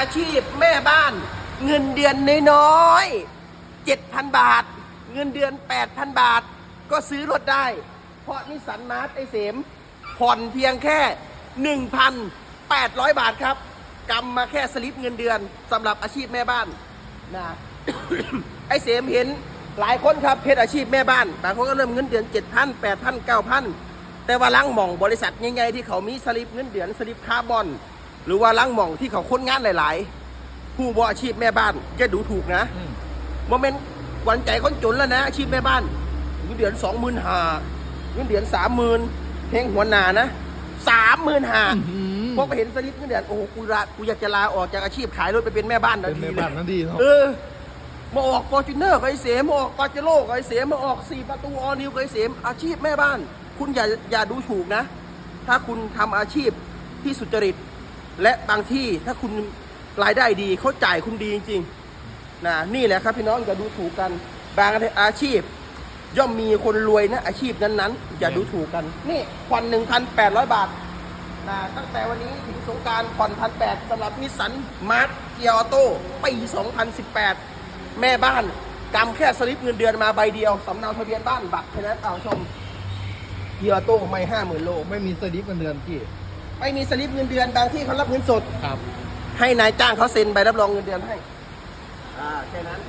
อาชีพแม่บ้าน เงินเดือนน้อยๆ7,000 บาท เงินเดือน 8,000 บาท ก็ซื้อรถได้ เพราะนิสันมาร์ทไอเสม ผ่อนเพียงแค่ 1,800 บาทครับกำมาแค่สลิปเงินเดือนสำหรับอาชีพแม่บ้านนะไอเสมเห็นหลายคนครับเพศอาชีพแม่บ้านบางคนก็เริ่มเงินเดือน 7,000 8,000 9,000 แต่ว่าลังหม่องบริษัทใหญ่ๆที่เขามีสลิปเงินเดือนสลิปคาร์บอน หรือว่าลังหม่องที่เขาค้นงานหลาย ๆ ผู้บ่อาชีพแม่บ้านจะดูถูกนะอืมโมเมนต์หวันใจคนจนแล้วนะอาชีพแม่บ้านเงินเดือนสองหมื่นห้าเงินเดือนสามหมื่นเพลงหัวหนานะสามหมื่นห้าอื้อหือพอไปเห็นสลิปเงินเดือนโอ้โหกูละกูอยากจะลาออกจากอาชีพขายรถไปเป็นแม่บ้านเป็นทีแม่เลบ้านยนั่นดีเนาะเออมาออกฟอร์จูเนอร์กับไอเสมมาออกปาเจโร่กับไอเสมมาออกสี่ประตูออนิวกับไอเสมอาชีพแม่บ้าน คุณอย่าอย่าดูถูกนะ ถ้าคุณทำอาชีพที่สุจริต และบางที่ถ้าคุณรายได้ดีเขาจ่ายคุณดีจริงๆนะนี่แหละครับพี่น้องอย่าดูถูกกันบางอาชีพ ย่อมมีคนรวยนะอาชีพนั้นๆอย่าดูถูกกัน นี่ผ่อน1,800บาทนะตั้งแต่วันนี้ถึงสงการผ่อนพันแปดสำหรับนิสสันมาร์ทเกียร์ออโต้ปี2018แม่บ้านกำแค่สลิปเงินเดือนมาใบเดียวสำเนาทะเบียนบ้านบัตรแค่นั้นเอาชมเกียร์ออโต้ไม่ห้าหมื่นโล ไม่มีสลิปเงินเดือนพี่ ไม่มีสลิปเงินเดือนบางที่เขารับเงินสด ครับ ให้นายจ้างเขาเซ็นใบรับรองเงินเดือนให้ อ่าแค่นั้น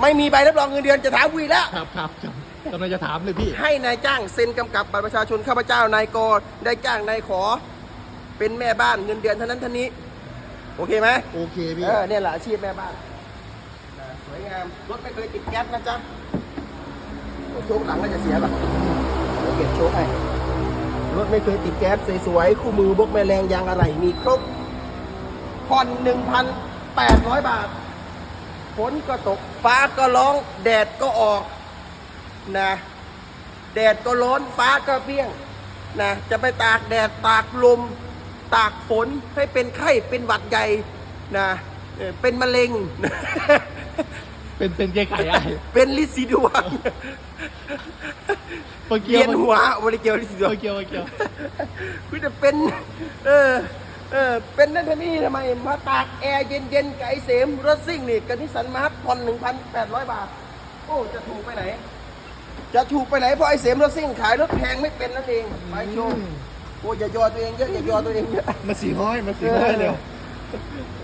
ไม่มีใบรับรองเงินเดือนจะถามวีแล้ว ครับครับครับกำลังจะถามเลยพี่ ให้นายจ้างเซ็นกำกับบัตรประชาชนข้าพเจ้านายกได้จ้างนายขอ เป็นแม่บ้านเงินเดือนเท่านั้นเท่านี้ โอเคไหมโอเคพี่ เออเนี่ยแหละอาชีพแม่บ้านนะสวยงามรถไม่เคยติดแก๊สนะจ๊ะโชคหลังก็จะเสียป่ะเดี๋ยวเก็บโชคให้ รถไม่เคยติดแก๊สสวยๆ คู่มือบกแม่แรงยางอะไรมีครบผ่อน1,800 บาท ฝนก็ตก ฟ้าก็ร้อง แดดก็ออกนะแดดก็ร้อนฟ้าก็เปี้ยงนะจะไปตากแดดตากลม ตากฝนให้เป็นไข้เป็นหวัดใหญ่นะเป็นมะเร็ง เป็นเป็นแก้ไขไอ้เป็นลิซิดวงเมื่อกี้เวียนหัวบริเกียวลิซิดวงเมื่อกี้เมื่อกี้คุณจะเป็น เออ เออ เป็นนั่นท่านี่ทำไม มาตากแอร์เย็นๆไก่เสมรถซิ่งนี่กันนิสสันมาร์ทผ่อน1,800บาท โอ้ จะถูกไปไหน จะถูกไปไหน เพราะไอ้เสมรถซิ่งขายรถแพงไม่เป็นนั่นเองไปชมโอ้อย่ายอตัวเองเยอะอย่ายอตัวเองเยอะ มาสีห้อยมาสีห้อยเร็ว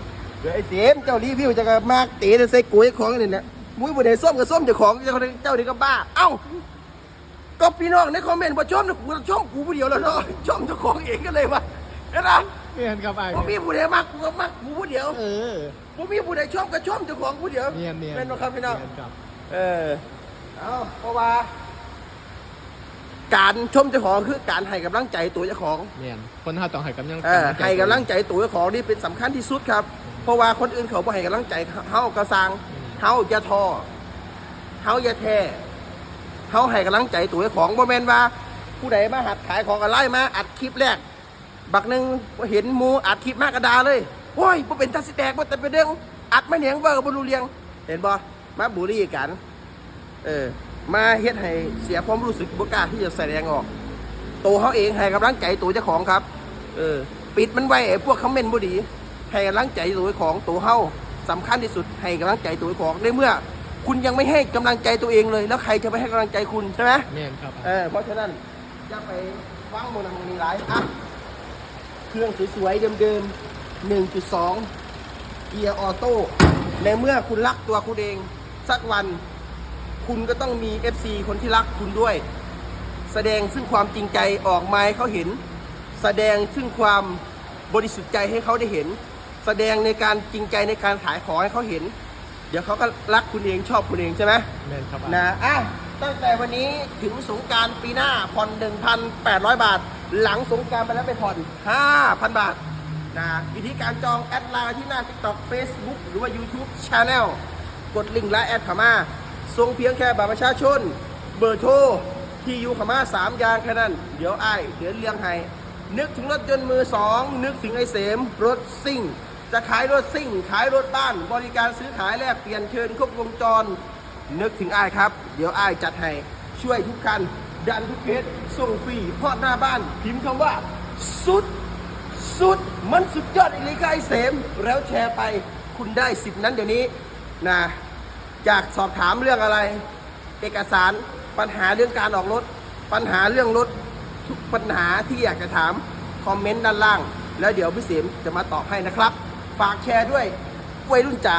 เดี๋ยวไอ้เสมเจ้ารีวิวจะก็มากเตะใส่กุ้ยของนี่แหละมุ้ยบุเดส้มกับส้มเจ้าของเจ้าเจ้าดีก็บ้า เอ้า ก็พี่น้องในคอมเมนต์ว่าชมนะกูชมกูผู้เดียวแล้วเนาะชมเจ้าของเองก็เลยว่าเห็นไหมเนียนครับไอ้ผมมีผู้ใดมากกูก็มากกูผู้เดียวเออผมมีผู้ใดชอบก็ชอบเจ้าของผู้เดียวเนียนเนียนเป็นบ่ครับพี่น้อง เยครับ เออ เอาเพราะว่า การชมเจ้าของคือการให้กำลังใจตัวเจ้าของเนียนคนห้าต้องให้กำลังเออให้กำลังใจตัวเจ้าของนี่เป็นสำคัญที่สุดครับ เพราะว่าคนอื่นเขาบ่ให้กำลังใจเฮากระซังเฮาอย่าท้อเฮาอย่าแท้เฮาให้กำลังใจตัวเจ้าของบ่แม่นว่า ผู้ใดมาหัดขายของอะไรมาอัดคลิปแรก บักหนึ่งเห็นหมูอัดคลิปมากระดาเลยโอ้ยบ่เป็นตัดสิแตกบ่แต่เป็นเรื่องอัดไม่เหนียงเบอร์บ่รู้เรียง เห็นบ่มาบูลลี่กัน เออ มาเฮ็ดให้เสียความรู้สึกบ่กล้าที่จะแสดงออก ตัวเขาเองให้กำลังใจตัวเจ้าของครับ เออ ปิดมันไว้ไอ้พวกคอมเมนต์บ่ดี ให้กำลังใจตัวเจ้าของตัวเฮาสำคัญที่สุดให้กำลังใจตัวเจ้าของในเมื่อ คุณยังไม่ให้กำลังใจตัวเองเลย แล้วใครจะไปให้กำลังใจคุณใช่ไหมเนียนครับเออเพราะฉะนั้นจะไปวางโมนาโมนีหลายอะเครื่องสวยๆเดิมๆ1.2เกียร์ออโต้ในเมื่อคุณรักตัวคุณเองสักวัน คุณก็ต้องมี FC คนที่รักคุณด้วย แสดงซึ่งความจริงใจออกมาให้เขาเห็น แสดงซึ่งความบริสุทธิ์ใจให้เขาได้เห็น แสดงในการจริงใจในการขายของให้เขาเห็น เดี๋ยวเขาก็รักคุณเองชอบคุณเองใช่ไหมเนียนครับไอ้นะอะตั้งแต่วันนี้ถึงสงกรารปีหน้าผ่อน1,800 บาท หลังสงกรารไปแล้วไปผ่อน 5,000 บาทนะวิธีการจองแอดไลน์ที่หน้า TikTok Facebook หรือว่า YouTube Channel กดลิงก์และแอดเข้ามา ส่งเพียงแค่บัตรประชาชน เบอร์โทรที่อยู่เข้ามา3อย่างแค่นั้น เดี๋ยวไอ้เดี๋ยวเลี้ยงให้ นึกถึงรถยนต์มือสองนึกถึงไอเสม รถซิ่ง จะขายรถซิ่ง ขายรถบ้าน บริการซื้อขายแลกเปลี่ยนเชิญครบวงจร นึกถึงไอ้ครับ เดี๋ยวไอ้จัดให้ช่วยทุกคัน ดันทุกเพจส่งฟรีพอดหน้าบ้าน พิมพ์คำว่า สุด สุด มันสุดยอดอีกเลยค่ไอเสม แล้วแชร์ไปคุณได้สิทธิ์นั้นเดี๋ยวนี้นะ อยากสอบถามเรื่องอะไร เอกสารปัญหาเรื่องการออกรถ ปัญหาเรื่องรถทุกปัญหาที่อยากจะถาม คอมเมนต์ด้านล่าง แล้วเดี๋ยวพี่เสมจะมาตอบให้นะครับ ฝากแชร์ด้วยวัยรุ่นจ๋า